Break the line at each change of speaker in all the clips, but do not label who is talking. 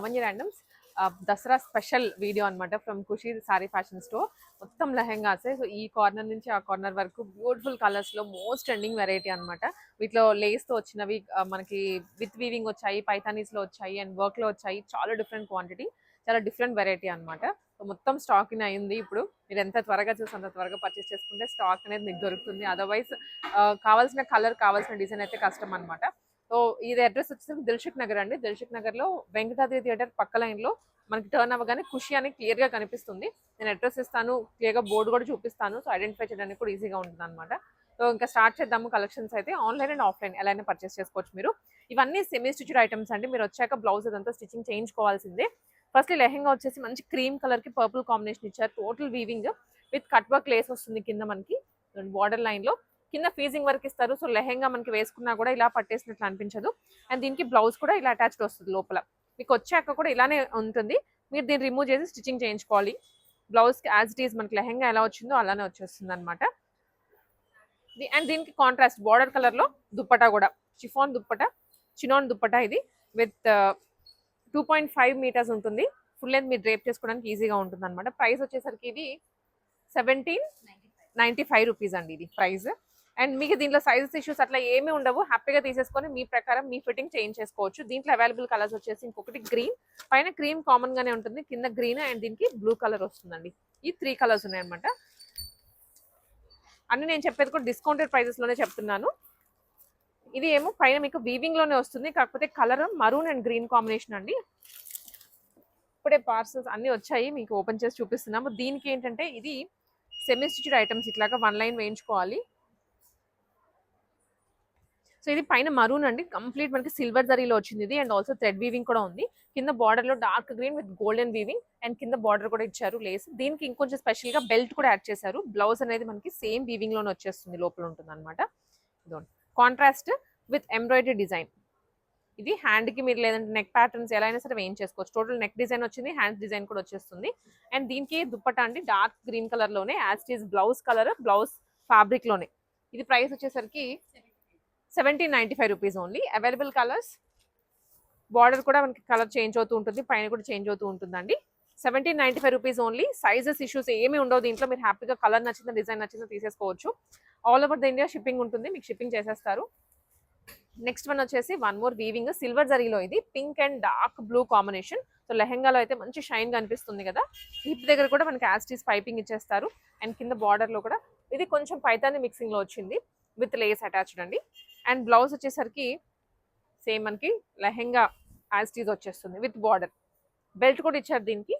Lavanya randoms Dasara special video అన్నమాట from Khushi sari fashion store. మొత్తం లెహెంగాసే so ఈ కార్నర్ నుంచి ఆ కార్నర్ వరకు బ్యూటిఫుల్ కలర్స్లో మోస్ట్ ట్రెండింగ్ వెరైటీ అనమాట వీటిలో లేస్తో వచ్చినవి మనకి విత్ వీవింగ్ వచ్చాయి పైథానీస్లో వచ్చాయి అండ్ వర్క్లో వచ్చాయి. చాలా డిఫరెంట్ క్వాంటిటీ చాలా డిఫరెంట్ వెరైటీ అనమాట సో మొత్తం స్టాక్ అయింది ఇప్పుడు. మీరు ఎంత త్వరగా చూసి అంత త్వరగా పర్చేస్ చేసుకుంటే స్టాక్ అనేది మీకు దొరుకుతుంది. అదర్వైజ్ కావాల్సిన కలర్ కావాల్సిన డిజైన్ అయితే కష్టం అనమాట సో ఇది అడ్రస్ వచ్చేసరికి దిల్షుక్ నగర్ అండి. దిల్షుక్ నగర్లో వెంకటాద్రి థియేటర్ పక్క లైన్లో మనకి టర్న్ అవ్వగానే ఖుషి అని క్లియర్గా కనిపిస్తుంది. నేను అడ్రస్ ఇస్తాను క్లియర్గా బోర్డు కూడా చూపిస్తాను. సో ఐడెంటిఫై చేయడానికి కూడా ఈజీగా ఉంటుంది అనమాట సో ఇంకా స్టార్ట్ చేద్దాము కలెక్షన్స్ అయితే. ఆన్లైన్ అండ్ ఆఫ్లైన్ ఎలా అయినా పర్చేస్ చేసుకోవచ్చు మీరు. ఇవన్నీ సెమీ స్టిచ్డ్ ఐటమ్స్ అండి. మీరు వచ్చాక బ్లౌజ్ అదంతా స్టిచ్చింగ్ చేయించుకోవాల్సిందే. ఫస్ట్ లెహెంగా వచ్చేసి మంచి క్రీమ్ కలర్కి పర్పుల్ కాంబినేషన్ ఇచ్చారు. Total weaving with cut work lace వస్తుంది కింద మనకి. బార్డర్ లైన్లో కింద ఫీజింగ్ వర్క్ ఇస్తారు. సో లెహెంగా మనకి వేసుకున్నా కూడా ఇలా పట్టేసినట్లు అనిపించదు. అండ్ దీనికి బ్లౌజ్ కూడా ఇలా అటాచ్డ్ వస్తుంది లోపల. మీకు వచ్చాక కూడా ఇలానే ఉంటుంది. మీరు దీన్ని రిమూవ్ చేసి స్టిచ్చింగ్ చేయించుకోవాలి. బ్లౌజ్కి యాజ్ ఇట్ ఈస్ మనకి లెహెంగా ఎలా వచ్చిందో అలానే వచ్చేస్తుంది అనమాట అండ్ దీనికి కాంట్రాస్ట్ బార్డర్ కలర్లో దుప్పటా కూడా. చిఫాన్ దుప్పటా చినాన్ దుప్పటా ఇది. With two point five meters ఉంటుంది. ఫుల్ లెంత్ మీరు డ్రేప్ చేసుకోవడానికి ఈజీగా ఉంటుంది అనమాట ప్రైస్ వచ్చేసరికి ఇది సెవెంటీన్ నైంటీ ఫైవ్ రూపీస్ అండి ఇది ప్రైస్ అండ్ మీకు దీంట్లో సైజెస్ ఇష్యూస్ అట్లా ఏమీ ఉండవు. హ్యాపీగా తీసేసుకొని మీ ప్రకారం మీ ఫిట్టింగ్ చేంజ్ చేసుకోవచ్చు దీంట్లో అవైలబుల్ కలర్స్ వచ్చేసి ఇంకొకటి గ్రీన్ పైన క్రీమ్ కామన్ గానే ఉంటుంది. కింద గ్రీన్ అండ్ దీనికి బ్లూ కలర్ వస్తుందండి. ఈ త్రీ కలర్స్ ఉన్నాయన్నమాట. అన్ని నేను చెప్పేది కూడా డిస్కౌంటెడ్ ప్రైజెస్లోనే చెప్తున్నాను. ఇది ఏమో పైన మీకు వీవింగ్లోనే వస్తుంది. కాకపోతే colour maroon and green combination అండి. ఇప్పుడే పార్సల్స్ అన్ని వచ్చాయి. మీకు ఓపెన్ చేసి చూపిస్తున్నాము. దీనికి ఏంటంటే ఇది సెమీ స్టిచ్డ్ ఐటమ్స్ ఇట్లాగా వన్ లైన్ వేయించుకోవాలి. సో ఇది పైన మరూన్ అండి. కంప్లీట్ మనకి సిల్వర్ జరీలో వచ్చింది ఇది. అండ్ ఆల్సో థ్రెడ్ వీవింగ్ కూడా ఉంది. కింద బార్డర్లో dark green with golden weaving and కింద బార్డర్ కూడా ఇచ్చారు లేస్ దీనికి ఇంకొంచెం స్పెషల్గా బెల్ట్ కూడా యాడ్ చేశారు. బ్లౌజ్ అనేది మనకి సేమ్ వీవింగ్లోనే వచ్చేస్తుంది. లోపల ఉంటుంది అనమాట కాంట్రాస్ట్ విత్ ఎంబ్రాయిడరీ డిజైన్ ఇది హ్యాండ్కి మీరు లేదంటే నెక్ ప్యాటర్న్స్ ఎలా అయినా సరే వేయించేసుకోవచ్చు టోటల్ నెక్ డిజైన్ వచ్చింది. హ్యాండ్ డిజైన్ కూడా వచ్చేస్తుంది. అండ్ దీనికి దుప్పటా అండి. డార్క్ గ్రీన్ కలర్లోనే as is blouse colour blouse ఫ్యాబ్రిక్లోనే. ఇది ప్రైస్ వచ్చేసరికి seventeen ninety five rupees only. Available colours. Border కూడా మనకి కలర్ చేంజ్ అవుతూ ఉంటుంది పైన కూడా చేంజ్ అవుతూ ఉంటుందండి. Seventeen ninety five rupees only. Sizes issues ఏమీ ఉండవు దీంట్లో. మీరు హ్యాపీగా కలర్ నచ్చిందో డిజైన్ నచ్చిందో తీసేసుకోవచ్చు. All over the India shipping ఉంటుంది. మీకు షిప్పింగ్ చేసేస్తారు. నెక్స్ట్ వన్ వచ్చేసి వన్ మోర్ వీవింగ్ సిల్వర్ జరీలో ఇది. Pink and dark blue combination so లెహెంగాలో అయితే మంచి షైన్ కనిపిస్తుంది కదా. హిప్ దగ్గర కూడా మనకి యాస్టీస్ పైపింగ్ ఇచ్చేస్తారు. అండ్ కింద బార్డర్లో కూడా. ఇది కొంచెం పైతాని మిక్సింగ్లో వచ్చింది. విత్ లేస్ అటాచ్డ్ అండి. అండ్ బ్లౌజ్ వచ్చేసరికి సేమ్ మనకి లెహెంగా యాస్టీస్ వచ్చేస్తుంది విత్ బార్డర్ బెల్ట్ కూడా ఇచ్చారు దీనికి.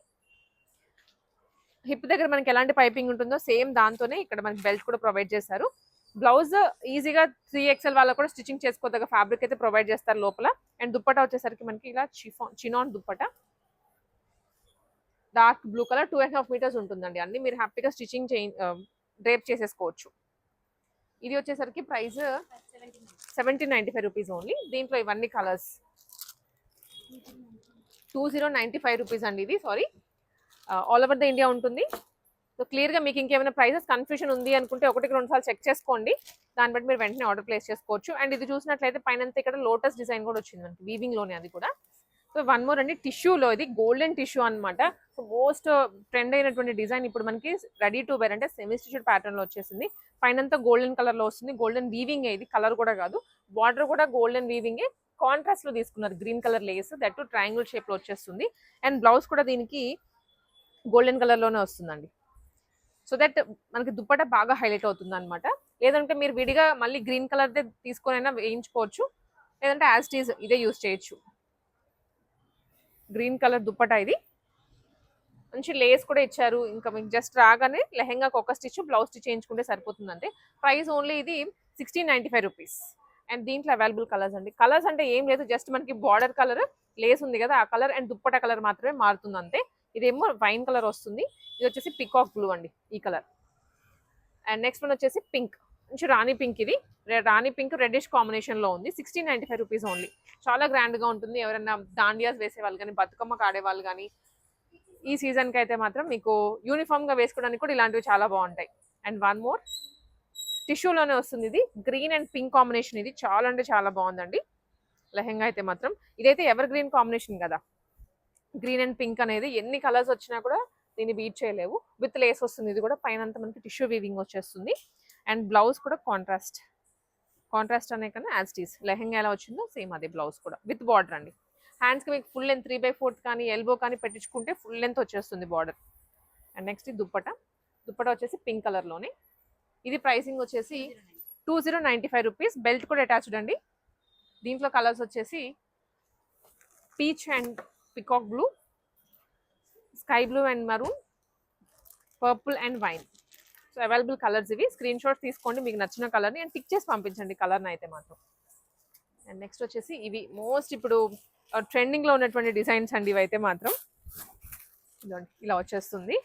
హిప్ దగ్గర మనకి ఎలాంటి పైపింగ్ ఉంటుందో సేమ్ దాంతోనే ఇక్కడ మనకి బెల్ట్ కూడా ప్రొవైడ్ చేశారు. బ్లౌజ్ ఈజీగా త్రీ ఎక్స్ఎల్ వాళ్ళకు కూడా స్టిచ్చింగ్ చేసుకోదగ్గ ఫ్యాబ్రిక్ అయితే ప్రొవైడ్ చేస్తారు లోపల. అండ్ దుప్పటా వచ్చేసరికి మనకి ఇలా chiffon chinon dupatta. Dark blue colour two and half meters ఉంటుందండి. అన్ని మీరు హ్యాపీగా స్టిచ్చింగ్ చే డ్రేప్ చేసేసుకోవచ్చు. ఇది వచ్చేసరికి price seventeen ninety five rupees only దీంట్లో ఇవన్నీ colours two zero ninety five rupees అండి ఇది sorry all over the India ఉంటుంది. సో క్లియర్గా మీకు ఇంకేమైనా ప్రైసెస్ కన్ఫ్యూషన్ ఉంది అనుకుంటే ఒకటికి రెండు సార్లు చెక్ చేసుకోండి. దాన్ని బట్టి మీరు వెంటనే ఆర్డర్ ప్లేస్ చేసుకోవచ్చు. అండ్ ఇది చూసినట్లయితే పైన ఇక్కడ లోటస్ డిజైన్ కూడా వచ్చింది మనకి వీవింగ్లోనే అది కూడా. సో వన్ మోర్ అండి టిష్యూలో ఇది గోల్డెన్ టిష్యూ అనమాట మోస్ట్ ట్రెండ్ అయినటువంటి డిజైన్ ఇప్పుడు మనకి రెడీ టు వేర్ అంటే సెమీ స్టిచ్డ్ ప్యాటర్న్లో వచ్చేసింది పైనంతా గోల్డెన్ కలర్లో వస్తుంది. గోల్డెన్ వీవింగ్ ఇది కలర్ కూడా కాదు. బార్డర్ కూడా గోల్డెన్ వీవింగ్ కాంట్రాస్ట్లో తీసుకున్నారు. Green colour lace that to triangle షేప్లో వచ్చేస్తుంది. అండ్ బ్లౌజ్ కూడా దీనికి గోల్డెన్ కలర్లోనే వస్తుందండి. సో దట్ మనకి దుప్పట బాగా హైలైట్ అవుతుంది అనమాట లేదంటే మీరు విడిగా మళ్ళీ గ్రీన్ కలర్ తీసుకొని అయినా వేయించుకోవచ్చు. లేదంటే యాజ్ టీజ్ ఇదే యూస్ చేయొచ్చు. గ్రీన్ కలర్ దుప్పట ఇది. మంచి లేస్ కూడా ఇచ్చారు. ఇంకా మీకు జస్ట్ రాగానే లెహెంగాకి ఒక స్టిచ్ బ్లౌజ్ స్టిచ్ చేయించుకుంటే సరిపోతుంది అంతే ప్రైస్ ఓన్లీ ఇది sixteen ninety five rupees and దీంట్లో అవైలబుల్ కలర్స్ అండి. కలర్స్ అంటే ఏం లేదు జస్ట్ మనకి బార్డర్ కలర్ లేస్ ఉంది కదా ఆ కలర్ అండ్ దుప్పట కలర్ మాత్రమే మారుతుంది అంతే ఇదేమో వైన్ కలర్ వస్తుంది. ఇది వచ్చేసి పికాక్ బ్లూ అండి ఈ కలర్ అండ్ నెక్స్ట్ వన్ వచ్చేసి పింక్ మంచి రాణి పింక్ ఇది రాణి పింక్ రెడ్డిష్ కాంబినేషన్లో ఉంది. Sixteen ninety five rupees only చాలా గ్రాండ్గా ఉంటుంది. ఎవరైనా దాండియాస్ వేసే వాళ్ళు కానీ బతుకమ్మకు ఆడే వాళ్ళు కానీ ఈ సీజన్కి అయితే మాత్రం మీకు యూనిఫామ్గా వేసుకోవడానికి కూడా ఇలాంటివి చాలా బాగుంటాయి. అండ్ వన్ మోర్ టిష్యూలోనే వస్తుంది ఇది. గ్రీన్ అండ్ పింక్ కాంబినేషన్ ఇది. చాలా అంటే చాలా బాగుందండి. లెహెంగా అయితే మాత్రం. ఇదైతే ఎవర్ గ్రీన్ కాంబినేషన్ కదా. గ్రీన్ అండ్ పింక్ అనేది ఎన్ని కలర్స్ వచ్చినా కూడా దీన్ని బీట్ చేయలేవు. విత్ లేస్ వస్తుంది ఇది కూడా. పైన మనకి టిష్యూ వీవింగ్ వచ్చేస్తుంది. అండ్ బ్లౌజ్ కూడా కాంట్రాస్ట్. కాంట్రాస్ట్ అనే కన్నా యాజ్ టీస్ లెహెంగా ఎలా వచ్చిందో సేమ్ అదే బ్లౌజ్ కూడా. విత్ బార్డర్ అండి. హ్యాండ్స్కి మీకు full length three by fourth కానీ ఎల్బో కానీ పెట్టించుకుంటే ఫుల్ లెంత్ వచ్చేస్తుంది border and next dupatta. Dupatta వచ్చేసి పింక్ కలర్లోనే ఇది ప్రైసింగ్ వచ్చేసి two zero ninety five rupees belt కూడా అటాచ్డ్ అండి. దీంట్లో కలర్స్ వచ్చేసి peach and peacock blue sky blue and maroon purple and wine so available colours ఇవి. స్క్రీన్ షాట్ తీసుకోండి మీకు నచ్చిన కలర్ని అండ్ టిక్ చేసి పంపించండి కలర్ని అయితే మాత్రం. అండ్ నెక్స్ట్ వచ్చేసి ఇవి మోస్ట్ ఇప్పుడు ట్రెండింగ్లో ఉన్నటువంటి డిజైన్స్ అండి ఇవైతే మాత్రం. ఇలా వచ్చేస్తుంది.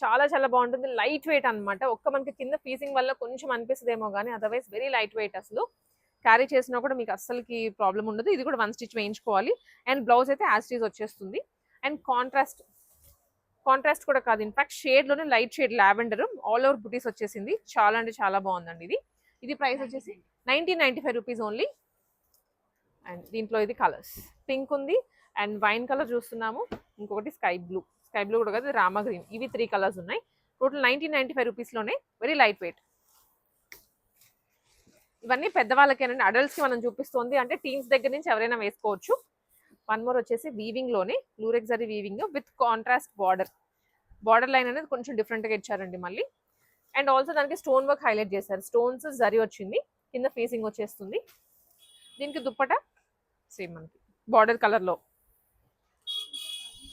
చాలా చాలా బాగుంటుంది. లైట్ వెయిట్ అన్నమాట. ఒక్క మనకి కింద ఫీజింగ్ వల్ల కొంచెం అనిపిస్తుందేమో కానీ అదర్వైజ్ వెరీ లైట్ వెయిట్ అసలు. క్యారీ చేసినా కూడా మీకు అస్సలకి ప్రాబ్లం ఉండదు. ఇది కూడా వన్ స్టిచ్ వేయించుకోవాలి. అండ్ బ్లౌజ్ అయితే యాజ్ స్టిచ్ వచ్చేస్తుంది. అండ్ కాంట్రాస్ట్ కాంట్రాస్ట్ కూడా కాదు. In fact షేడ్లోనే light shade lavender all over బుటీస్ వచ్చేసింది. చాలా అంటే చాలా బాగుందండి ఇది. ఇది ప్రైస్ వచ్చేసి nineteen ninety five rupees only and దీంట్లో ఇది కలర్స్ పింక్ ఉంది అండ్ వైన్ కలర్ చూస్తున్నాము. ఇంకొకటి స్కై బ్లూ స్కై బ్లూ కూడా కాదు రామా గ్రీన్ ఇవి త్రీ కలర్స్ ఉన్నాయి. టోటల్ నైన్టీన్ నైంటీ ఫైవ్ రూపీస్లోనే వెరీ లైట్ వెయిట్ ఇవన్నీ పెద్దవాళ్ళకేనండి. అడల్ట్స్కి మనం చూపిస్తుంది. అంటే టీన్స్ దగ్గర నుంచి ఎవరైనా వేసుకోవచ్చు. వన్ మోర్ వచ్చేసి వీవింగ్లోనే lurex zari weaving with contrast border border line అనేది కొంచెం డిఫరెంట్గా ఇచ్చారండి మళ్ళీ. అండ్ ఆల్సో దానికి స్టోన్ వర్క్ హైలైట్ చేశారు. స్టోన్స్ జరీ వచ్చింది. కింద ఫేసింగ్ వచ్చేస్తుంది. దీనికి దుప్పట సేమ్ మనకి. బార్డర్ కలర్లో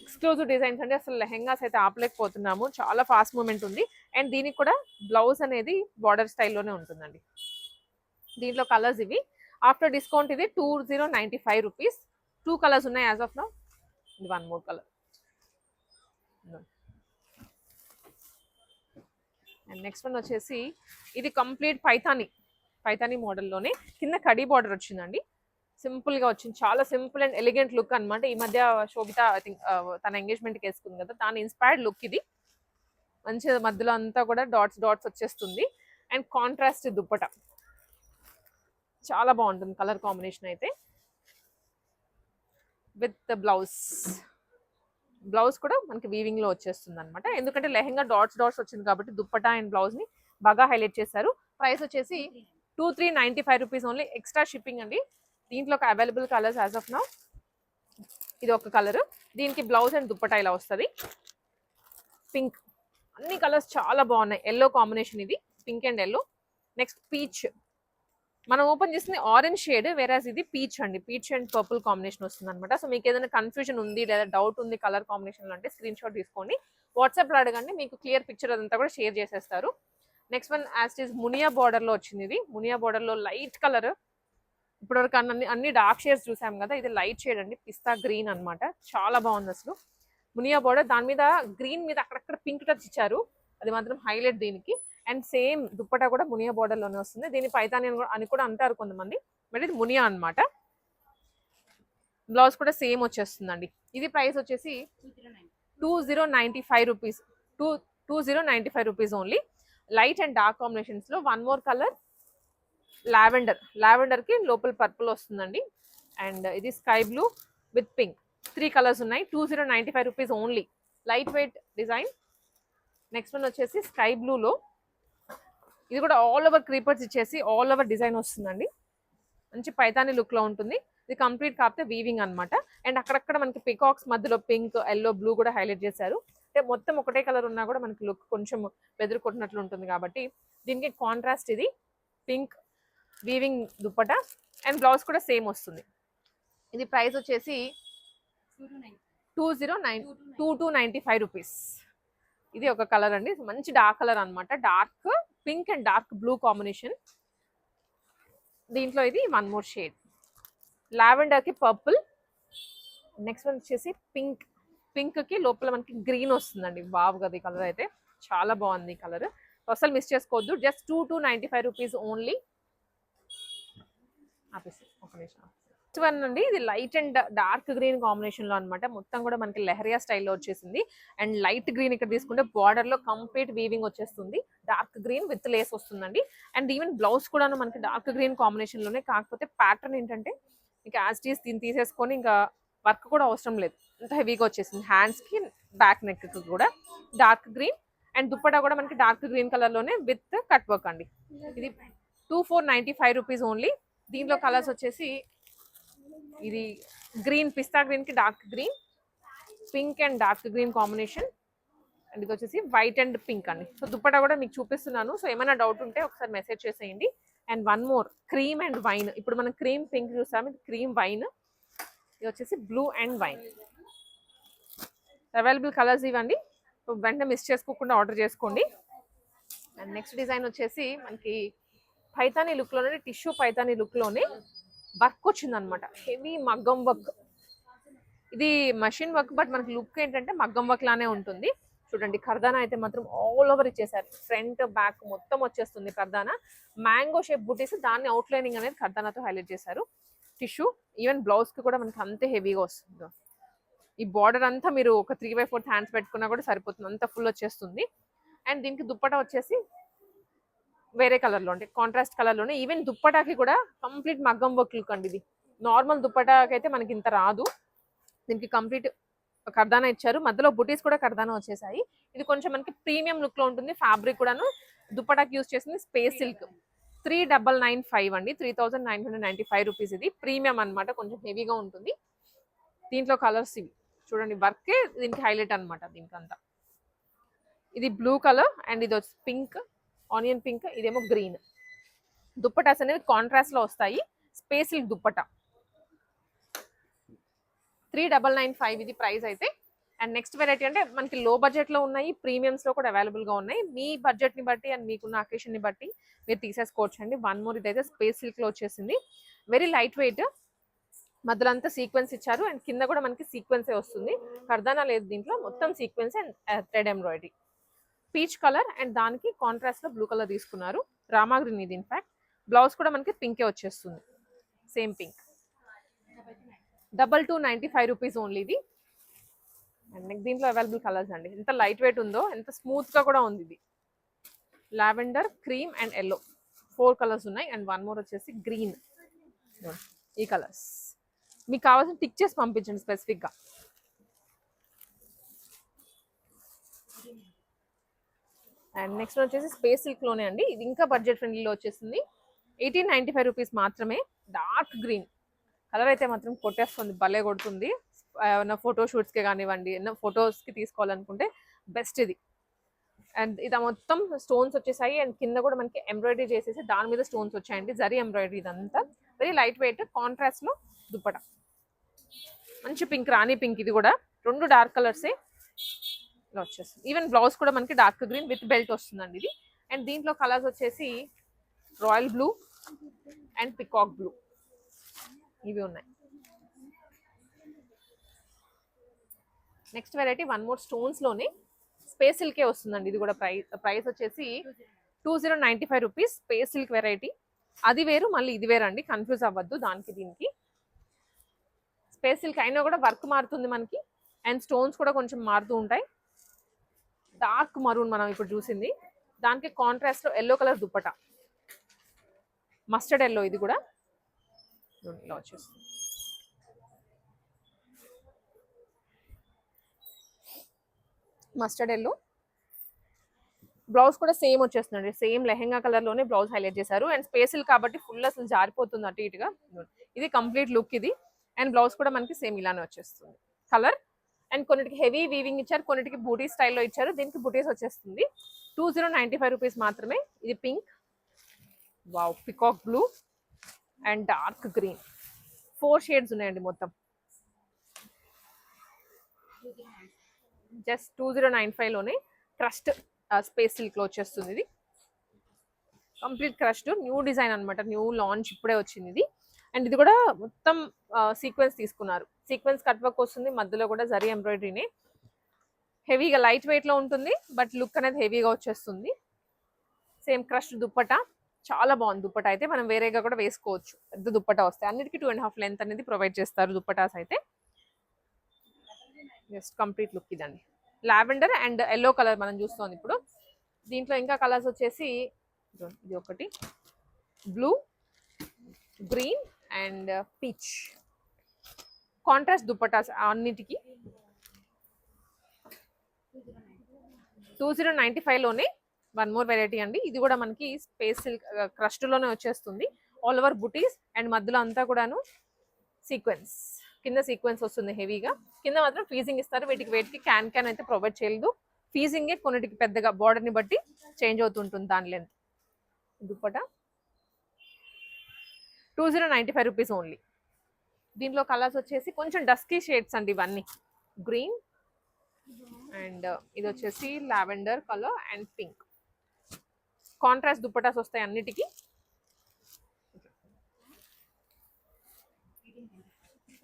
ఎక్స్క్లూజివ్ డిజైన్స్ అంటే అసలు లెహెంగాస్ అయితే ఆపలేకపోతున్నాము. చాలా ఫాస్ట్ మూమెంట్ ఉంది. అండ్ దీనికి కూడా బ్లౌజ్ అనేది బార్డర్ స్టైల్లోనే ఉంటుందండి. దీంట్లో కలర్స్ ఇవి. ఆఫ్టర్ డిస్కౌంట్ ఇది two zero ninety five rupees two colours ఉన్నాయి యాజ్ ఆఫ్ నౌ ఇది one more colour and next one వచ్చేసి ఇది కంప్లీట్ పైతాని పైతాని మోడల్లోనే కింద కడీ బార్డర్ వచ్చిందండి. సింపుల్గా వచ్చింది. చాలా సింపుల్ అండ్ ఎలిగెంట్ లుక్ అనమాట ఈ మధ్య శోభిత ఐ థింక్ తన ఎంగేజ్మెంట్కి వేసుకుంది కదా. దాని ఇన్స్పైర్డ్ లుక్ ఇది. మంచిగా మధ్యలో అంతా కూడా డాట్స్ డాట్స్ వచ్చేస్తుంది. And contrast dupatta. చాలా బాగుంటుంది కలర్ కాంబినేషన్ అయితే. With blouse. బ్లౌజ్ కూడా మనకి వీవింగ్లో వచ్చేస్తుంది అనమాట ఎందుకంటే లెహెంగా డాట్స్ డాట్స్ వచ్చింది కాబట్టి దుప్పటా అండ్ బ్లౌజ్ని బాగా హైలైట్ చేశారు. ప్రైస్ వచ్చేసి two three ninety five rupees only extra shipping అండి. దీంట్లో ఒక available colours as of now ఇది ఒక కలర్ దీనికి బ్లౌజ్ అండ్ దుప్పటా ఇలా వస్తుంది. పింక్ అన్ని కలర్స్ చాలా బాగున్నాయి. ఎల్లో కాంబినేషన్ ఇది. Pink and yellow next peach మనం ఓపెన్ చేసింది ఆరెంజ్ షేడ్ వేరాజ్ ఇది పీచ్ అండి. పీచ్ అండ్ పర్పుల్ కాంబినేషన్ వస్తుంది అనమాట సో మీకు ఏదైనా కన్ఫ్యూజన్ ఉంది లేదా డౌట్ ఉంది కలర్ కాంబినేషన్ అంటే స్క్రీన్ షాట్ తీసుకోండి వాట్సాప్లో అడగండి మీకు క్లియర్ పిక్చర్ అదంతా కూడా షేర్ చేసేస్తారు. Next one as is Muniya బార్డర్లో వచ్చింది ఇది. మునియా బార్డర్లో లైట్ కలర్ ఇప్పటివరకు అన్ని అన్ని డార్క్ షేడ్స్ చూసాం కదా ఇది లైట్ షేడ్ అండి. పిస్తా గ్రీన్ అన్నమాట. చాలా బాగుంది అసలు. మునియా బార్డర్ దాని మీద గ్రీన్ మీద అక్కడక్కడ పింక్ టచ్ ఇచ్చారు. అది మాత్రం హైలైట్ దీనికి. అండ్ సేమ్ దుప్పటా కూడా మునియా border లోనే వస్తుంది. దీని పైతాని అని కూడా- అని కూడా అంటారు కొంతమంది. బట్ ఇది మునియా అన్నమాట. బ్లౌజ్ కూడా సేమ్ వచ్చేస్తుందండి. ఇది ప్రైస్ వచ్చేసి two zero ninety five rupees two two zero ninety five rupees only light and dark కాంబినేషన్స్లో one more colour lavender లావెండర్కి లోపల పర్పుల్ వస్తుందండి. అండ్ ఇది sky blue with pink three colours ఉన్నాయి. Two zero ninety five rupees only light weight design next one వచ్చేసి sky బ్లూలో ఇది కూడా all over creepers ఇచ్చేసి ఆల్ ఓవర్ డిజైన్ వస్తుందండి. మంచి పైతాని లుక్లో ఉంటుంది. ఇది కంప్లీట్ కాకపోతే వీవింగ్ అన్నమాట. అండ్ అక్కడక్కడ మనకి పికాక్స్ మధ్యలో పింక్ ఎల్లో బ్లూ కూడా హైలైట్ చేశారు. అంటే మొత్తం ఒకటే కలర్ ఉన్నా కూడా మనకి లుక్ కొంచెం బెదిరి ఉంటుంది కాబట్టి దీనికి కాంట్రాస్ట్ ఇది. Pink weaving dupatta and blouse కూడా సేమ్ వస్తుంది. ఇది ప్రైస్ వచ్చేసి two zero nine two two ninety five rupees ఇది ఒక కలర్ అండి. మంచి డార్క్ కలర్ అన్నమాట. Dark pink and dark blue combination. దీంట్లో ఇది వన్ మోర్ షేడ్. లావెండర్కి పర్పుల్. నెక్స్ట్ వన్ వచ్చేసి పింక్. పింక్కి లోపల మనకి గ్రీన్ వస్తుందండి. బావు కదా ఈ కలర్ అయితే. చాలా బాగుంది ఈ కలర్. అసలు మిస్ చేసుకోవద్దు. Just two two ninety five rupees only. ఆపేసి ఒక నిమిషం నెక్స్ట్ వన్ అండి ఇది లైట్ అండ్ డార్క్ గ్రీన్ కాంబినేషన్లో అన్నమాట. మొత్తం కూడా మనకి లెహరియా స్టైల్లో వచ్చేసింది. అండ్ లైట్ గ్రీన్ ఇక్కడ తీసుకుంటే బార్డర్లో కంప్లీట్ వీవింగ్ వచ్చేస్తుంది. డార్క్ గ్రీన్ విత్ లేస్ వస్తుందండి. అండ్ ఈవెన్ బ్లౌజ్ కూడా మనకి డార్క్ గ్రీన్ కాంబినేషన్లోనే కాకపోతే ప్యాటర్న్ ఏంటంటే ఇంకా యాజ్ టీస్ దీన్ని తీసేసుకొని ఇంకా వర్క్ కూడా అవసరం లేదు. అంత హెవీగా వచ్చేసింది. హ్యాండ్స్కి బ్యాక్ నెక్ కూడా. డార్క్ గ్రీన్ అండ్ దుప్పటా కూడా మనకి డార్క్ గ్రీన్ కలర్లోనే విత్ కట్ వర్క్ అండి. ఇది two four ninety five rupees only దీంట్లో కలర్స్ వచ్చేసి ఇది గ్రీన్ పిస్తా గ్రీన్కి dark green pink and dark green combination. And ఇది వచ్చేసి వైట్ అండ్ పింక్ అండి. సో దుప్పటా కూడా మీకు చూపిస్తున్నాను. సో ఏమైనా డౌట్ ఉంటే ఒకసారి మెసేజ్ చేసేయండి. And one more cream and wine. ఇప్పుడు మనం క్రీమ్ పింక్ చూసాము. ఇది క్రీమ్ వైన్. ఇది వచ్చేసి blue and wine. Available colours ఇవ్వండి. సో వెంటనే మిస్ చేసుకోకుండా ఆర్డర్ చేసుకోండి. అండ్ నెక్స్ట్ డిజైన్ వచ్చేసి మనకి పైతానీ లుక్లోనే టిష్యూ పైతానీ లుక్లోనే వర్క్ వచ్చిందనమాట హెవీ మగ్గం వర్క్. ఇది మషిన్ వర్క్ బట్ మనకి లుక్ ఏంటంటే మగ్గం వర్క్ లానే ఉంటుంది. చూడండి ఖర్దానా అయితే మాత్రం ఆల్ ఓవర్ ఇచ్చేసారు ఫ్రంట్ బ్యాక్ మొత్తం వచ్చేస్తుంది ఖర్దానా. మ్యాంగో షేప్ బుటీస్ దాన్ని అవుట్లైనింగ్ అనేది ఖర్దానాతో హైలైట్ చేశారు. టిష్యూ ఈవెన్ బ్లౌజ్కి కూడా మనకి అంతే హెవీగా వస్తుంది. ఈ బార్డర్ అంతా మీరు ఒక త్రీ బై ఫోర్త్ హ్యాండ్స్ పెట్టుకున్నా కూడా సరిపోతుంది. అంత ఫుల్ వచ్చేస్తుంది. అండ్ దీనికి దుప్పట వచ్చేసి వేరే కలర్లో అంటే కాంట్రాస్ట్ కలర్లోనే. ఈవెన్ దుప్పటాకి కూడా కంప్లీట్ మగ్గం వర్క్ లుక్ అండి ఇది. నార్మల్ దుప్పటాకి అయితే మనకి ఇంత రాదు. దీనికి కంప్లీట్ కర్దానా ఇచ్చారు. మధ్యలో బుటీస్ కూడా కర్దానా వచ్చేసాయి. ఇది కొంచెం మనకి ప్రీమియం లుక్లో ఉంటుంది. ఫ్యాబ్రిక్ కూడాను దుప్పటాకి యూస్ చేసింది space silk three double nine five అండి. Three thousand nine hundred ninety five rupees ఇది. ప్రీమియం అన్నమాట. కొంచెం హెవీగా ఉంటుంది. దీంట్లో కలర్స్ ఇవి. చూడండి వర్కే దీనికి హైలైట్ అనమాట దీనికి అంతా ఇది బ్లూ కలర్ అండ్ ఇది వచ్చి పింక్ ఆనియన్ పింక్ ఇదేమో గ్రీన్. దుప్పటాస్ అనేవి కాంట్రాస్ట్లో వస్తాయి. Space silk dupatta. Three double nine five ఇది ప్రైస్ అయితే. అండ్ నెక్స్ట్ వెరైటీ అంటే మనకి లో బడ్జెట్లో ఉన్నాయి ప్రీమియమ్స్లో కూడా అవైలబుల్గా ఉన్నాయి. మీ బడ్జెట్ని బట్టి అండ్ మీకున్న అకేషన్ని బట్టి మీరు తీసేసుకోవచ్చు అండి వన్ మోర్ ఇదైతే స్పేస్ సిల్క్లో వచ్చేసింది. వెరీ లైట్ వెయిట్ మధ్యలో అంతా సీక్వెన్స్ ఇచ్చారు. అండ్ కింద కూడా మనకి సీక్వెన్సే వస్తుంది. కర్దానా లేదు దీంట్లో. మొత్తం sequence and uh, thread embroidery peach colour and దానికి కాంట్రాస్ట్లో బ్లూ కలర్ తీసుకున్నారు. రామా గ్రీన్ ఇది ఇన్ఫ్యాక్ట్ బ్లౌజ్ కూడా మనకి పింకే వచ్చేస్తుంది. Same pink double two ninety five rupees only ఇది. అండ్ నెక్స్ట్ దీంట్లో అవైలబుల్ కలర్స్ అండి. ఎంత లైట్ వెయిట్ ఉందో ఎంత స్మూత్గా కూడా ఉంది ఇది. Lavender cream and yellow four colours ఉన్నాయి అండ్ వన్ మోర్ వచ్చేసి గ్రీన్ ఈ కలర్స్ మీకు కావాల్సిన టిక్ చేసి పంపించండి స్పెసిఫిక్గా అండ్ నెక్స్ట్ వచ్చేసి స్పేస్ సిల్క్లోనే అండి. ఇది ఇంకా బడ్జెట్ ఫ్రెండ్లీలో వచ్చేసింది. ఎయిటీన్ నైంటీ ఫైవ్ రూపీస్ మాత్రమే. Dark green. కలర్ అయితే మాత్రం కొట్టేస్తుంది భలే కొడుతుంది. ఏమన్నా ఫోటో షూట్స్కి కానివ్వండి ఏమన్నా ఫొటోస్కి తీసుకోవాలనుకుంటే బెస్ట్ ఇది. అండ్ ఇది మొత్తం స్టోన్స్ వచ్చేసాయి. అండ్ కింద కూడా మనకి ఎంబ్రాయిడరీ చేసేసి దాని మీద స్టోన్స్ వచ్చాయండి. జరీ ఎంబ్రాయిడరీ ఇదంతా. వెరీ లైట్ వెయిట్ కాంట్రాస్ట్లో దుప్పట. మంచి పింక్ రాణి పింక్ ఇది కూడా. రెండు డార్క్ కలర్సే ఇలా వచ్చేస్తుంది. ఈవెన్ బ్లౌజ్ కూడా మనకి డార్క్ గ్రీన్ విత్ బెల్ట్ వస్తుందండి ఇది. అండ్ దీంట్లో కలర్స్ వచ్చేసి royal blue and peacock blue. ఇవి ఉన్నాయి. నెక్స్ట్ వెరైటీ వన్ మోర్ స్టోన్స్లోనే స్పేస్ సిల్కే వస్తుందండి. ఇది కూడా ప్రైస్ ప్రైస్ వచ్చేసి two zero ninety five rupees space silk variety అది వేరు మళ్ళీ ఇది వేరు అండి కన్ఫ్యూజ్ అవ్వద్దు దానికి దీనికి. స్పేస్ సిల్క్ అయినా కూడా వర్క్ మారుతుంది మనకి. అండ్ స్టోన్స్ కూడా కొంచెం మారుతూ ఉంటాయి. డార్క్ మరూన్ మనం ఇప్పుడు చూసింది. దానికి కాంట్రాస్ట్లో yellow colour dupatta. Mustard yellow ఇది కూడా. ఇలా వచ్చేస్తుంది. మస్టర్డ్ ఎల్లో బ్లౌజ్ కూడా సేమ్ వచ్చేస్తుందండి. సేమ్ లెహెంగా కలర్లోనే బ్లౌజ్ హైలైట్ చేశారు. అండ్ స్పేసిల్ కాబట్టి ఫుల్ అసలు జారిపోతుంది అటు ఇటుగా. ఇది కంప్లీట్ లుక్ ఇది. అండ్ బ్లౌజ్ కూడా మనకి సేమ్ ఇలానే వచ్చేస్తుంది. కలర్ అండ్ కొన్నిటికి హెవీ వీవింగ్ ఇచ్చారు కొన్నిటికి బూటీ స్టైల్లో ఇచ్చారు. దీనికి బూటీస్ వచ్చేస్తుంది. Two zero ninety five rupees మాత్రమే. ఇది pink. Wow peacock blue and dark green four shades ఉన్నాయండి మొత్తం. జస్ట్ టూ జీరో నైన్ ఫైవ్లోనే క్రస్ట్ స్పేస్ సిల్క్లో వచ్చేస్తుంది ఇది. కంప్లీట్ క్రష్డ్ న్యూ డిజైన్ అనమాట న్యూ లాంచ్ ఇప్పుడే వచ్చింది ఇది. అండ్ ఇది కూడా మొత్తం సీక్వెన్స్ తీసుకున్నారు. సీక్వెన్స్ కట్ వర్క్ వస్తుంది. మధ్యలో కూడా జరీ ఎంబ్రాయిడరీని హెవీగా లైట్ వెయిట్లో ఉంటుంది బట్ లుక్ అనేది హెవీగా వచ్చేస్తుంది. Same crush dupatta. చాలా బాగుంది దుప్పట అయితే. మనం వేరేగా కూడా వేసుకోవచ్చు. పెద్ద దుప్పట వస్తాయి. అన్నిటికీ టూ అండ్ హాఫ్ లెంత్ అనేది ప్రొవైడ్ చేస్తారు దుప్పటాస్ అయితే. జస్ట్ కంప్లీట్ లుక్ ఇదండి. లావెండర్ అండ్ ఎల్లో కలర్ మనం చూస్తాం ఇప్పుడు. దీంట్లో ఇంకా కలర్స్ వచ్చేసి ఇది ఒకటి. Blue green and uh, peach. Contrast dupattas అన్నిటికీ. టూ జీరో నైంటీ ఫైవ్లోనే వన్ మోర్ వెరైటీ అండి. ఇది కూడా మనకి స్పేస్ సిల్క్ uh, క్రస్ట్లోనే వచ్చేస్తుంది. ఆల్ ఓవర్ బుటీస్ అండ్ మధ్యలో అంతా కూడాను సీక్వెన్స్. కింద సీక్వెన్స్ వస్తుంది హెవీగా. కింద మాత్రం ఫీజింగ్ ఇస్తారు. వీటికి వేటికి క్యాన్ క్యాన్ అయితే ప్రొవైడ్ చేయలేదు. ఫీజింగే కొన్నిటికి పెద్దగా బార్డర్ని బట్టి చేంజ్ అవుతుంటుంది దాని length dupatta? Two zero ninety five rupees only. దీంట్లో కలర్స్ వచ్చేసి కొంచెం డస్కీ షేడ్స్ అండి ఇవన్నీ. గ్రీన్ అండ్ uh, ఇది వచ్చేసి lavender colour and pink contrast dupattas వస్తాయి అన్నిటికీ.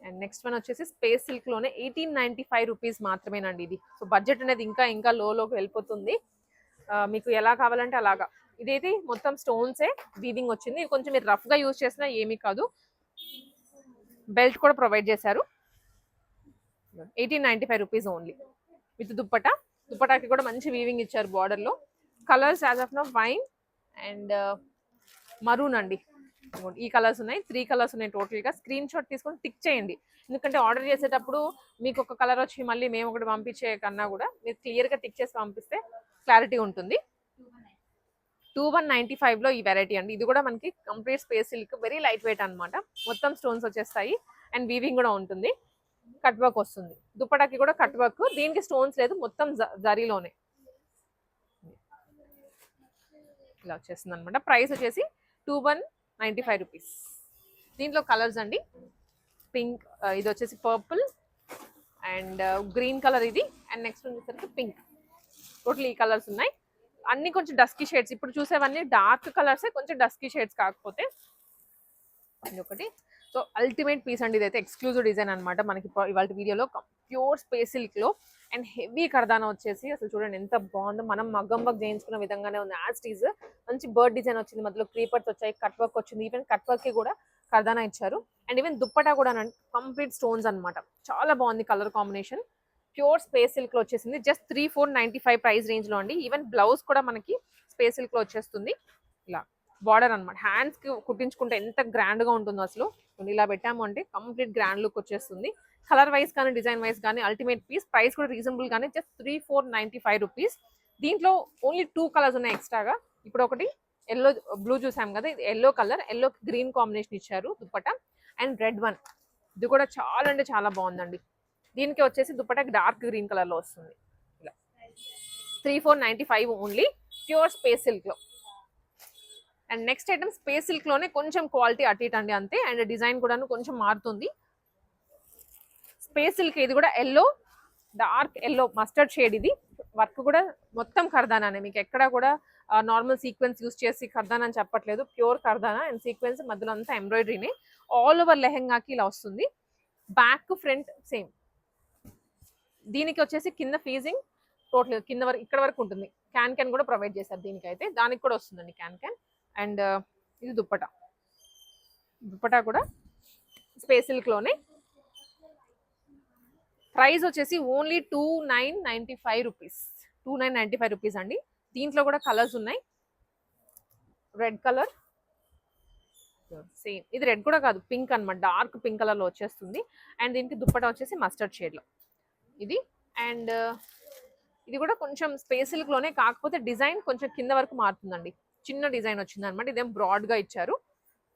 అండ్ నెక్స్ట్ వన్ వచ్చేసి స్పేస్ సిల్క్లోనే ఎయిటీన్ నైన్టీ ఫైవ్ రూపీస్ మాత్రమేనండి ఇది. సో బడ్జెట్ అనేది ఇంకా ఇంకా లోలోకి వెళ్ళిపోతుంది. Uh, మీకు ఎలా కావాలంటే అలాగా. ఇదైతే మొత్తం స్టోన్సే వీవింగ్ వచ్చింది. ఇది కొంచెం మీరు రఫ్గా యూజ్ చేసినా ఏమీ కాదు. బెల్ట్ కూడా ప్రొవైడ్ చేశారు. Eighteen ninety five rupees only with dupatta. దుప్పటాకి కూడా మంచి వీవింగ్ ఇచ్చారు బార్డర్లో colours as of now wine and maroon అండి. ఈ కలర్స్ ఉన్నాయి. త్రీ కలర్స్ ఉన్నాయి టోటల్గా స్క్రీన్ షాట్ తీసుకొని టిక్ చేయండి. ఎందుకంటే ఆర్డర్ చేసేటప్పుడు మీకు ఒక కలర్ వచ్చి మళ్ళీ మేము ఒకటి పంపించే కన్నా కూడా మీరు క్లియర్గా టిక్ చేసి పంపిస్తే క్లారిటీ ఉంటుంది. టూ వన్ నైంటీ ఫైవ్లో ఈ వెరైటీ అండి. ఇది కూడా మనకి complete space silk very light weight అనమాట మొత్తం స్టోన్స్ వచ్చేస్తాయి. అండ్ వీవింగ్ కూడా ఉంటుంది. కట్ వర్క్ వస్తుంది. దుప్పటాకి కూడా కట్ వర్క్ దీనికి స్టోన్స్ లేదు. మొత్తం జ- జరీలోనే. ఇలా వచ్చేస్తుంది అనమాట ప్రైస్ వచ్చేసి two one ninety five rupees. దీంట్లో కలర్స్ అండి. పింక్ ఇది వచ్చేసి పర్పుల్ అండ్ గ్రీన్ కలర్ ఇది. అండ్ నెక్స్ట్ వచ్చేసరికి పింక్ టోటల్ ఈ కలర్స్ ఉన్నాయి. అన్ని కొంచెం డస్కీ షేడ్స్ ఇప్పుడు చూసేవన్నీ డార్క్ కలర్సే కొంచెం డస్కీ షేడ్స్ కాకపోతే ఇది ఒకటి. సో అల్టిమేట్ పీస్ అండి ఇదైతే. ఎక్స్క్లూజివ్ డిజైన్ అనమాట మనకి ఇవాళ వీడియోలో ప్యూర్ స్పేస్ సిల్క్లో అండ్ హెవీ కర్దానా వచ్చేసి అసలు చూడండి ఎంత బాగుందో. మనం మగ్గం వర్క్ చేయించుకున్న విధంగానే ఉంది. యాజ్ టీజ్ మంచి బర్డ్ డిజైన్ వచ్చింది. మధ్యలో క్రీపర్స్ వచ్చాయి కట్ వర్క్ వచ్చింది. ఈవెన్ కట్ వర్క్కి కూడా కర్దానా ఇచ్చారు. అండ్ ఈవెన్ దుప్పటా కూడా కంప్లీట్ స్టోన్స్ అనమాట చాలా బాగుంది కలర్ కాంబినేషన్ ప్యూర్ స్పేస్ సిల్క్లో వచ్చేసింది. Just three four ninety five price రేంజ్లో అండి. ఈవెన్ బ్లౌజ్ కూడా మనకి స్పేస్ సిల్క్లో వచ్చేస్తుంది. ఇలా బార్డర్ అనమాట హ్యాండ్స్కి కుట్టించుకుంటే ఎంత గ్రాండ్గా ఉంటుందో అసలు. ఇలా పెట్టాము అంటే కంప్లీట్ గ్రాండ్ లుక్ వచ్చేస్తుంది. కలర్ వైస్ కానీ డిజైన్ వైస్ కానీ అల్టిమేట్ పీస్ ప్రైస్ కూడా రీజనబుల్ గానే just three four ninety five rupees. దీంట్లో ఓన్లీ టూ కలర్స్ ఉన్నాయి ఎక్స్ట్రాగా. ఇప్పుడు ఒకటి ఎల్లో బ్లూ చూసాం కదా ఇది yellow colour. Yellow green combination ఇచ్చారు దుప్పట. And red one. ఇది కూడా చాలా అంటే చాలా బాగుందండి. దీనికి వచ్చేసి దుప్పటకి డార్క్ గ్రీన్ కలర్లో వస్తుంది. ఇలా three four ninety five only pure space సిల్క్లో అండ్ నెక్స్ట్ ఐటమ్ స్పేస్ సిల్క్లోనే కొంచెం క్వాలిటీ అటు ఇటు అండి అంతే. అండ్ డిజైన్ కూడా కొంచెం మారుతుంది. స్పేస్ సిల్క్ ఇది కూడా yellow dark yellow mustard shade ఇది. వర్క్ కూడా మొత్తం ఖర్దానానే మీకు ఎక్కడ కూడా నార్మల్ సీక్వెన్స్ యూస్ చేసి ఖర్దానా అని చెప్పట్లేదు. ప్యూర్ ఖర్దానా అండ్ సీక్వెన్స్ మధ్యలో అంతా ఎంబ్రాయిడరీనే. ఆల్ ఓవర్ లెహెంగాకి ఇలా వస్తుంది. Back front same. దీనికి వచ్చేసి కింద ఫీజింగ్ టోటల్ కింద వరకు ఇక్కడ వరకు ఉంటుంది. క్యాన్ క్యాన్ కూడా ప్రొవైడ్ చేశారు దీనికైతే. దానికి కూడా వస్తుందండి క్యాన్ క్యాన్ అండ్ ఇది దుప్పట. దుప్పట కూడా స్పేస్ సిల్క్లోనే ప్రైస్ వచ్చేసి only two nine ninety five rupees two nine ninety five rupees అండి. దీంట్లో కూడా కలర్స్ ఉన్నాయి. రెడ్ కలర్ సేమ్ ఇది రెడ్ కూడా కాదు పింక్ అన్నమాట. డార్క్ పింక్ కలర్లో వచ్చేస్తుంది. అండ్ దీనికి దుప్పట వచ్చేసి మస్టర్డ్ షేడ్లో ఇది. అండ్ uh, ఇది కూడా కొంచెం స్పేసిల్క్లోనే కాకపోతే డిజైన్ కొంచెం కింద వరకు మారుతుందండి. చిన్న డిజైన్ వచ్చింది అనమాట ఇదేం బ్రాడ్గా ఇచ్చారు.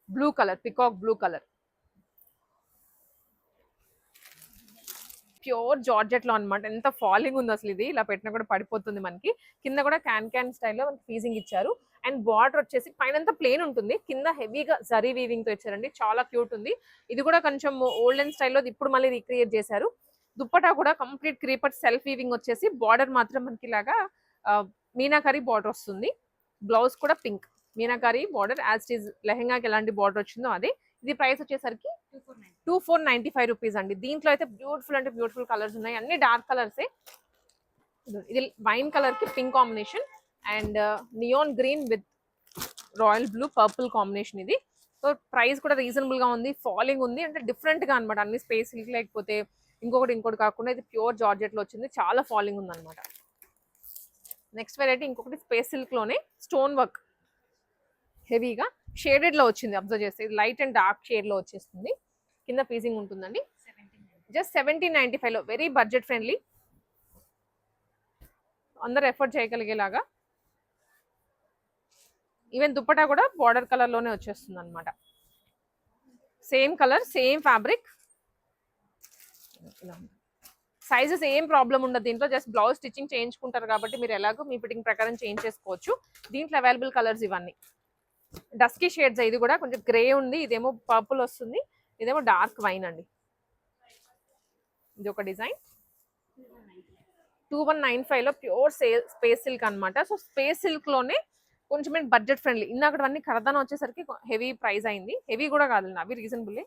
Blue colour peacock blue colour pure జార్జెట్లో అనమాట. ఎంత ఫాలింగ్ ఉంది అసలు ఇది. ఇలా పెట్టినా కూడా పడిపోతుంది మనకి. కింద కూడా క్యాన్ క్యాన్ స్టైల్లో మనకి ఫీజింగ్ ఇచ్చారు. అండ్ బార్డర్ వచ్చేసి పైన ప్లేన్ ఉంటుంది. కింద హెవీగా జరీ వీవింగ్తో ఇచ్చారండి. చాలా క్యూట్ ఉంది. ఇది కూడా కొంచెం ఓల్డెన్ స్టైల్లో ఇప్పుడు మళ్ళీ రీక్రియేట్ చేశారు. దుప్పటా కూడా కంప్లీట్ క్రీపర్ సెల్ఫ్ వీవింగ్ వచ్చేసి బార్డర్ మాత్రం మనకి ఇలాగా మీనాకారి బార్డర్ వస్తుంది. బ్లౌజ్ కూడా pink. Meenakari border as is లెహెంగాకి ఎలాంటి బార్డర్ వచ్చిందో అది. ఇది ప్రైస్ వచ్చేసరికి two four ninety five rupees అండి. దీంట్లో అయితే బ్యూటిఫుల్ అంటే బ్యూటిఫుల్ కలర్స్ ఉన్నాయి. అన్ని డార్క్ కలర్సే. ఇది వైన్ కలర్కి pink combination and neon green with royal blue purple combination ఇది. సో ప్రైస్ కూడా రీజనబుల్గా ఉంది. ఫాలింగ్ ఉంది. అంటే డిఫరెంట్గా అనమాట అన్ని స్పేస్ లేకపోతే ఇంకొకటి ఇంకోటి కాకుండా ఇది ప్యూర్ జార్జెట్లో వచ్చింది. చాలా ఫాలింగ్ ఉందన్నమాట. నెక్స్ట్ వెరైటీ ఇంకొకటి స్పేస్ సిల్క్లోనే స్టోన్ వర్క్. హెవీగా షేడెడ్లో వచ్చింది అబ్జర్వ్ చేస్తే. ఇది లైట్ అండ్ డార్క్ షేడ్లో వచ్చేస్తుంది. కింద పీసింగ్ ఉంటుందండి. జస్ట్ సెవెంటీన్ నైంటీ ఫైవ్లో వెరీ బడ్జెట్ ఫ్రెండ్లీ. అందరు ఎఫర్ట్ చేయగలిగేలాగా. ఈవెన్ దుప్పటా కూడా బార్డర్ కలర్లోనే వచ్చేస్తుంది అనమాట same colour same fabric sizes ఏం ప్రాబ్లం ఉండదు. దీంట్లో జస్ట్ బ్లౌజ్ స్టిచ్చింగ్ చేయించుకుంటారు కాబట్టి మీరు ఎలాగో మీ ఫిట్టింగ్ ప్రకారం చేంజ్ చేసుకోవచ్చు. దీంట్లో అవైలబుల్ కలర్స్ ఇవన్నీ. డస్కీ షేడ్స్ ఇది కూడా కొంచెం గ్రే ఉంది ఇదేమో పర్పుల్ వస్తుంది ఇదేమో డార్క్ వైన్ అండి. ఇది ఒక డిజైన్ టూ వన్ నైన్ ఫైవ్లో ప్యూర్ సేల్ స్పేస్ సిల్క్ అనమాట సో స్పేస్ సిల్క్లోనే కొంచెం బడ్జెట్ ఫ్రెండ్లీ ఇందాకటివన్నీ కరదాన వచ్చేసరికి హెవీ ప్రైస్ అయింది. హెవీ కూడా కాదు అవి రీజనబుల్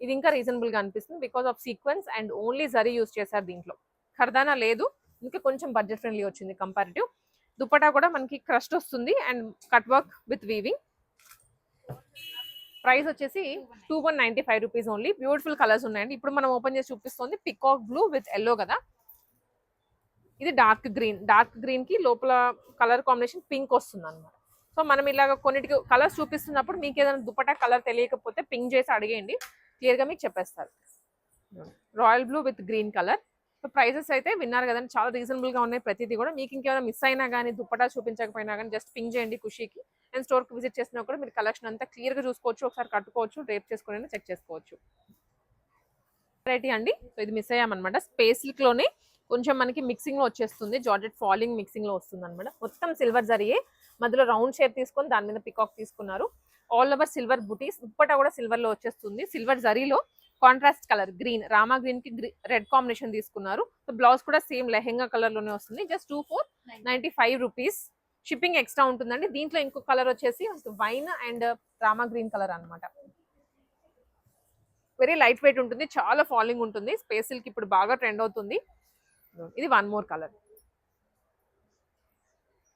ఇది ఇంకా రీజనబుల్గా అనిపిస్తుంది because of sequence and only zari use చేశారు దీంట్లో. ఖర్దానా లేదు ఇంకా కొంచెం బడ్జెట్ ఫ్రెండ్లీ వచ్చింది కంపారిటివ్ దుపటా కూడా మనకి క్రస్ట్ వస్తుంది and cut work with weaving price వచ్చేసి two one ninety five rupees only beautiful colours ఉన్నాయండి. ఇప్పుడు మనం ఓపెన్ చేసి చూపిస్తుంది పికాక్ బ్లూ విత్ ఎల్లో కదా. ఇది డార్క్ గ్రీన్ డార్క్ గ్రీన్కి లోపల కలర్ కాంబినేషన్ పింక్ వస్తుంది అనమాట సో మనం ఇలాగ కొన్నిటికి కలర్స్ చూపిస్తున్నప్పుడు మీకు ఏదైనా దుపటా కలర్ తెలియకపోతే పింక్ చేసి అడిగేయండి. క్లియర్గా మీకు చెప్పేస్తారు. Royal blue with green colour. So prices అయితే విన్నారు కదండి. చాలా రీజనబుల్గా ఉన్నాయి ప్రతిదీ కూడా. మీకు ఇంకేమైనా మిస్ అయినా కానీ దుప్పటా చూపించకపోయినా కానీ జస్ట్ పింక్ చేయండి ఖుషీకి. అండ్ స్టోర్కి విజిట్ చేసినా కూడా మీరు కలెక్షన్ అంతా క్లియర్గా చూసుకోవచ్చు. ఒకసారి కట్టుకోవచ్చు రేప్ చేసుకుని చెక్ చేసుకోవచ్చు. వెరైటీ అండి. సో ఇది మిస్ అయ్యామన్నమాట. స్పేస్లోనే కొంచెం మనకి మిక్సింగ్లో వచ్చేస్తుంది. జార్జెట్ ఫాలింగ్ మిక్సింగ్లో వస్తుంది అనమాట మొత్తం సిల్వర్ జరిగే. మధ్యలో రౌండ్ షేప్ తీసుకొని దాని మీద పికాక్ తీసుకున్నారు. ఆల్ ఓవర్ సిల్వర్ బుటీస్ దుప్పట కూడా సిల్వర్లో వచ్చేస్తుంది. సిల్వర్ జరీలో కాంట్రాస్ట్ కలర్ గ్రీన్ రామా గ్రీన్కి రెడ్ కాంబినేషన్ తీసుకున్నారు. సో బ్లౌజ్ కూడా సేమ్ లెహెంగా కలర్లోనే వస్తుంది. Just two four ninety five rupees shipping extra ఉంటుందండి. దీంట్లో ఇంకో కలర్ వచ్చేసి wine and Rama green colour అన్నమాట. వెరీ లైట్ వెయిట్ ఉంటుంది. చాలా ఫాలింగ్ ఉంటుంది. స్పేసిల్కి ఇప్పుడు బాగా ట్రెండ్ అవుతుంది. ఇది వన్ మోర్ కలర్